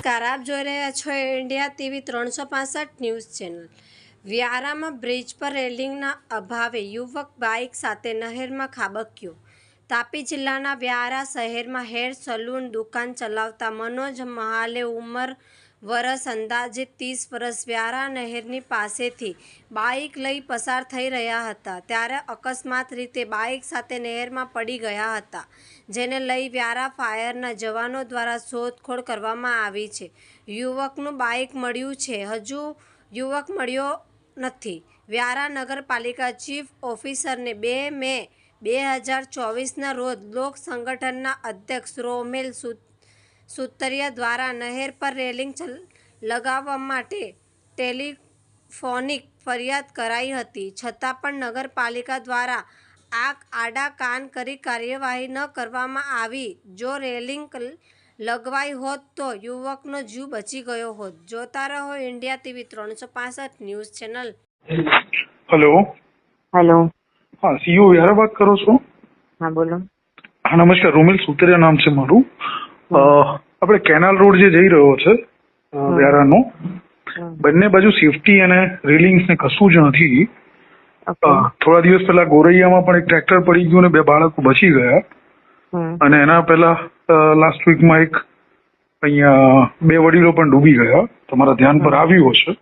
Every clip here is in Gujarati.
નમસ્કાર. આપ જોઈ રહ્યા છો ઇન્ડિયા ટીવી ત્રણસો ન્યૂઝ ચેનલ. વ્યારામાં બ્રિજ પર રેલિંગના અભાવે યુવક બાઇક સાથે નહેરમાં ખાબક્યો. તાપી જિલ્લાના વ્યારા શહેરમાં હેર સલૂન દુકાન ચલાવતા મનોજ મહાલે ઉંમર વરસ અંદાજે ત્રીસ વર્ષ વ્યારા નહેરની પાસેથી બાઇક લઈ પસાર થઈ રહ્યા હતા. ત્યારે અકસ્માત રીતે બાઇક સાથે નહેરમાં પડી ગયા હતા, જેને લઈ વ્યારા ફાયરના જવાનો દ્વારા શોધખોળ કરવામાં આવી છે. યુવકનું બાઇક મળ્યું છે. હજુ યુવક મળ્યો નથી. વ્યારા નગરપાલિકા ચીફ ઓફિસરને બે મે બે હજાર ચોવીસના રોજ લોક સંગઠનના અધ્યક્ષ રોમેલ સુ સુતરિયા દ્વારા નહેર પર રેલિંગ ચલ લગાવવા માટે ટેલિફોનિક ફરિયાદ કરાઈ હતી. છતાં પણ નગરપાલિકા દ્વારા આ આડા કાન કરી કાર્યવાહી ન કરવામાં આવી. જો રેલિંગ લગવાઈ હોત તો યુવકનો જીવ બચી ગયો હોત. જોતા રહો ઇન્ડિયા ટીવી ત્રણસો પાસઠ ન્યૂઝ ચેનલ. હેલો. હેલો. હા સીઓ વ્યારા વાત કરો છો? હા બોલો. હા નમસ્કાર. રોમિલ સુતરિયા નામ છે મારું. આપણે કેનાલ રોડ જે જઈ રહ્યો છે વ્યારાનો બંને બાજુ સેફટી અને રેલિંગ્સ ને કશું જ નથી. થોડા દિવસ પહેલા ગોરૈયામાં પણ એક ટ્રેક્ટર પડી ગયું ને બે બાળકો બચી ગયા. અને એના પહેલા લાસ્ટ વીકમાં એક અહીંયા બે વડીલો પણ ડૂબી ગયા. તમારા ધ્યાન પર આવ્યું હશે.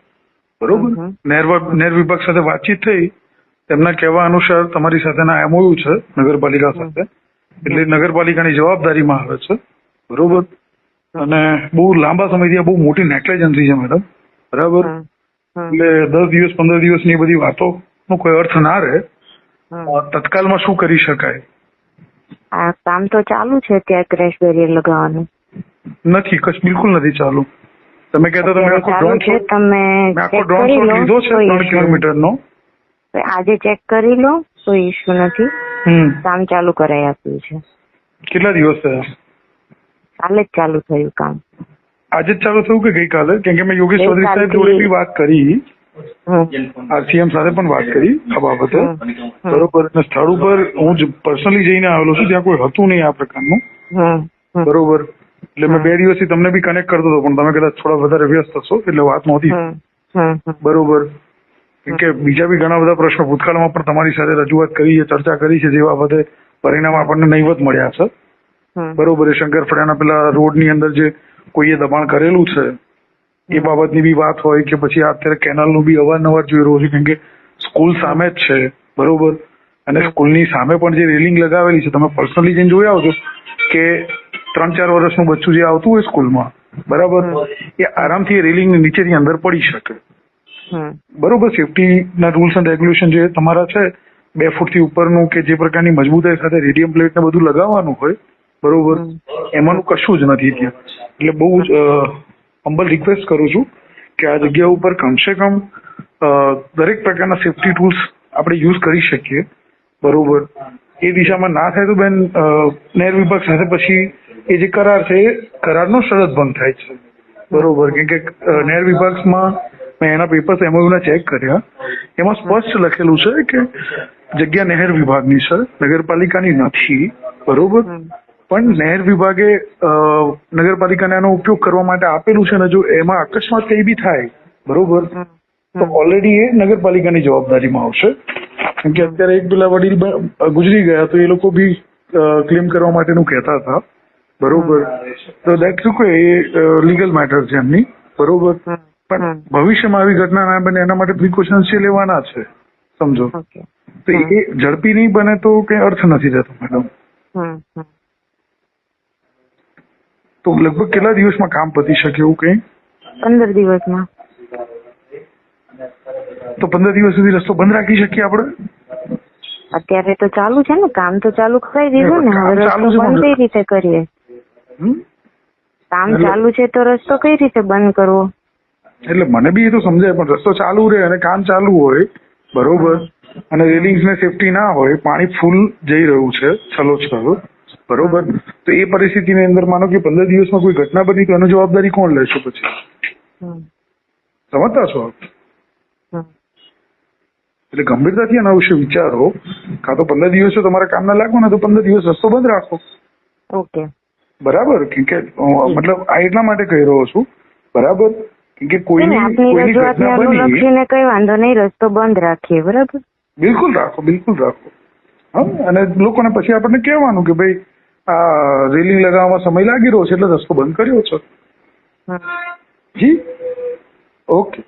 બરોબર? નેર નેર વિભાગ સાથે વાતચીત થઈ. તેમના કહેવા અનુસાર તમારી સાથેના એમઓયુ છે નગરપાલિકા સાથે. એટલે નગરપાલિકાની જવાબદારીમાં આવે છે. બરોબર? અને બહુ લાંબા સમયથી આ બહુ મોટી નેગ્લેજન્સી છે મેડમ. બરાબર? એટલે દસ દિવસ પંદર દિવસની બધી વાતો નો કોઈ અર્થ ના રહે. તત્કાલમાં તત્કાલમાં શું કરી શકાય? આ કામ તો ચાલુ છે ત્યાં ક્રેશ બેરિયર લગાવવાનું. નથી કશ બિલકુલ નથી ચાલુ. તમે કહેતા તમે આખો ડ્રોન છે શોટ તમે આખો ડ્રોન શોટ લીધો છે ત્રણ કિલોમીટર નો આજે ચેક કરી લો કોઈ ઇશ્યુ નથી. હમ. કામ ચાલુ કરાઈ આપ્યું છે. કેટલા દિવસ થયા? કાલે જ ચાલુ થયું કામ. આજે જ ચાલુ થયું કે ગઈકાલે? કેમ કે મેં યોગેશ ચૌધરી સાહેબ જોડે. બી વાત કરી. આરસીએમ સાથે પણ વાત કરી આ બાબતે. બરોબર. અને સ્થળ ઉપર હું પર્સનલી જઈને આવેલો છું ત્યાં કોઈ હતું નહીં આ પ્રકારનું. બરોબર. એટલે મેં બે દિવસથી તમને બી કનેક્ટ કરતો હતો પણ તમે કદાચ થોડા વધારે વ્યસ્ત હશો એટલે વાત નહોતી. બરોબર. કેમ કે બીજા બી ઘણા બધા પ્રશ્નો ભૂતકાળમાં પણ તમારી સાથે રજૂઆત કરી છે ચર્ચા કરી છે જે બાબતે પરિણામ આપણને નહીવત મળ્યા છે. બરોબર શંકર શંકરફળિયાના પેલા રોડની અંદર જે કોઈએ દબાણ કરેલું છે એ બાબતની બી વાત હોય કે પછી અત્યારે અત્યારે કેનાલનું બી અવારનવાર જોઈ રહ્યો છું કેમ કે સ્કૂલ સામે જ છે બરોબર? અને સ્કૂલની સામે પણ જે રેલિંગ લગાવેલી છે તમે પર્સનલી જઈને જોઈ આવજો કે ત્રણ ચાર વર્ષનું બચ્ચું જે આવતું હોય સ્કૂલમાં બરાબર? એ આરામથી રેલિંગ નીચેથી અંદર પડી શકે. બરોબર? સેફટીના રૂલ્સ એન્ડ રેગ્યુલેશન જે તમારા છે બે ફૂટથી ઉપરનું કે જે પ્રકારની મજબૂતાઈ સાથે રેડિયમ પ્લેટ ને બધું લગાવવાનું હોય બરોબર? એમાંનું કશું જ નથી ત્યાં. એટલે બહુ જ હમ્બલ રિક્વેસ્ટ કરું છું કે આ જગ્યા ઉપર કમસે કમ દરેક પ્રકારના સેફ્ટી ટૂલ્સ આપણે યુઝ કરી શકીએ. બરોબર? એ દિશામાં ના થાય તો બેન નહેર વિભાગ સાથે પછી એ જે કરાર છે એ કરારનો શરત ભંગ થાય છે. બરોબર? કેમ કે નહેર વિભાગમાં મેં એના પેપર્સ એમઓયુના ચેક કર્યા. એમાં સ્પષ્ટ લખેલું છે કે જગ્યા નહેર વિભાગની છે નગરપાલિકાની નથી. બરોબર. પણ નહેર વિભાગે નગરપાલિકાને આનો ઉપયોગ કરવા માટે આપેલું છે ને જો એમાં અકસ્માત કઈ બી થાય બરોબર? તો ઓલરેડી એ નગરપાલિકાની જવાબદારીમાં આવશે. કેમ કે અત્યારે એક પેલા વડીલ ગુજરી ગયા તો એ લોકો બી ક્લેમ કરવા માટેનું કહેતા હતા. બરોબર? તો દેટ શું કહે એ લીગલ મેટર છે એમની. બરોબર? પણ ભવિષ્યમાં આવી ઘટના ના બને એના માટે પ્રિકોશન્સ છે લેવાના છે. સમજો? તો એ ઝડપી નહીં બને તો કઈ અર્થ નથી થતો મેડમ. તો લગભગ કેટલા દિવસમાં કામ પતી શકે એવું કઈ? પંદર દિવસમાં. તો પંદર દિવસ સુધી રસ્તો બંધ રાખી શકીએ આપણે? અત્યારે તો ચાલુ છે ને કામ તો ચાલુ કરાવી દીધું ને હવે રસ્તો બંધ કઈ રીતે કરીએ? કામ ચાલુ છે તો રસ્તો કઈ રીતે બંધ કરવો? એટલે મને બી એ તો સમજાય પણ રસ્તો ચાલુ રહે અને કામ ચાલુ હોય બરોબર? અને રેલિંગ્સ ને સેફટી ના હોય પાણી ફૂલ જઈ રહ્યું છે છલો છલો બરોબર? તો એ પરિસ્થિતિની અંદર માનો કે પંદર દિવસમાં કોઈ ઘટના બની તો એની જવાબદારી કોણ લેશે પછી? સમજતા છો એટલે ગંભીરતાથી એના વિશે વિચારો. કાં તો પંદર દિવસો તમારા કામના લાગો ને તો પંદર દિવસ રસ્તો બંધ રાખો. ઓકે. બરાબર? કેમ કે મતલબ આ એટલા માટે કહી રહ્યો છું. બરાબર? કેમ કે કોઈ કોઈની કઈ વાંધો નહીં રસ્તો બંધ રાખીએ બરાબર? બિલકુલ રાખો બિલકુલ રાખો. હા? અને લોકોને પછી આપણને કહેવાનું કે ભાઈ આ રેલિંગ લગાવવામાં સમય લાગી રહ્યો છે એટલે રસ્તો બંધ કર્યો છે. જી? ઓકે.